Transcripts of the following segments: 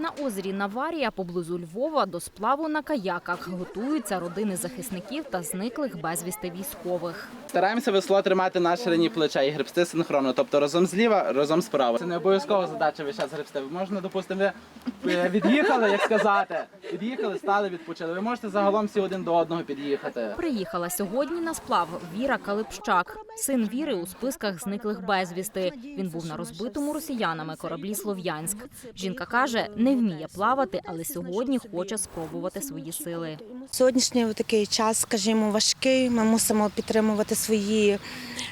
На озері Наварія поблизу Львова до сплаву на каяках готуються родини захисників та зниклих безвісти військових. Стараємося весло тримати на ширині плеча і гребсти синхронно, тобто разом зліва, разом справа. Це не обов'язкова задача весь час гребсти. Можна, допустимо, ви е, від'їхали, як сказати, від'їхали, стали, відпочили. Ви можете загалом всі один до одного під'їхати. Приїхала сьогодні на сплав Віра Калипщак, син Віри у списках зниклих безвісти. Він був на розбитому росіянами кораблі Слов'янськ. Жінка каже, не вміє плавати, але сьогодні хоче спробувати свої сили. Сьогоднішній такий час, скажімо, важкий. Ми мусимо підтримувати свої,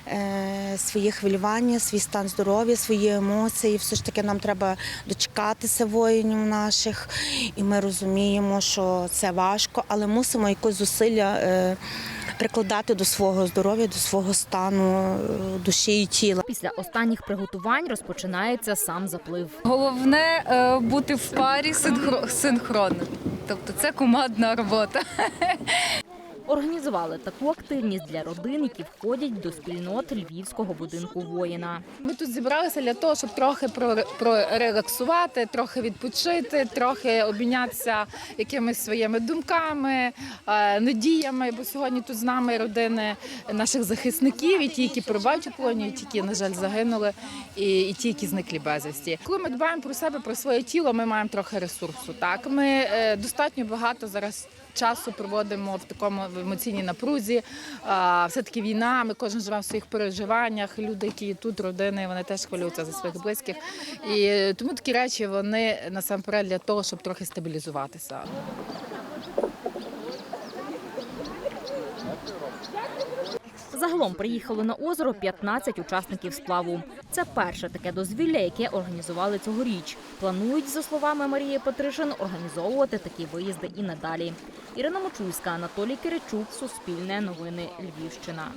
е, свої хвилювання, свій стан здоров'я, свої емоції. Все ж таки нам треба дочекатися воїнів наших, і ми розуміємо, що це важко, але мусимо якось зусилля е, прикладати до свого здоров'я, до свого стану е, душі і тіла. Після останніх приготувань розпочинається сам заплив. Головне е, бути в парі синхро- синхронно. Тобто це командна робота. Організували таку активність для родин, які входять до спільнот львівського будинку воїна. Ми тут зібралися для того, щоб трохи проре- прорелаксувати, трохи відпочити, трохи обмінятися якимись своїми думками, е, надіями. Бо сьогодні тут з нами родини наших захисників, і ті, які перебувають у полоні, і ті, які, на жаль, загинули, і, і ті, які зникли безвісті. Коли ми дбаємо про себе, про своє тіло, ми маємо трохи ресурсу. Так, ми е, достатньо багато зараз. Часу проводимо в такому емоційній напрузі. Все-таки війна, ми кожен живемо в своїх переживаннях. Люди, які тут, родини, вони теж хвилюються за своїх близьких. І тому такі речі вони насамперед для того, щоб трохи стабілізуватися. Загалом приїхало на озеро 15 учасників сплаву. Це перше таке дозвілля, яке організували цьогоріч. Планують, за словами Марії Петришин, організовувати такі виїзди і надалі. Ірина Мочульська, Анатолій Киричук, Суспільне новини Львівщина.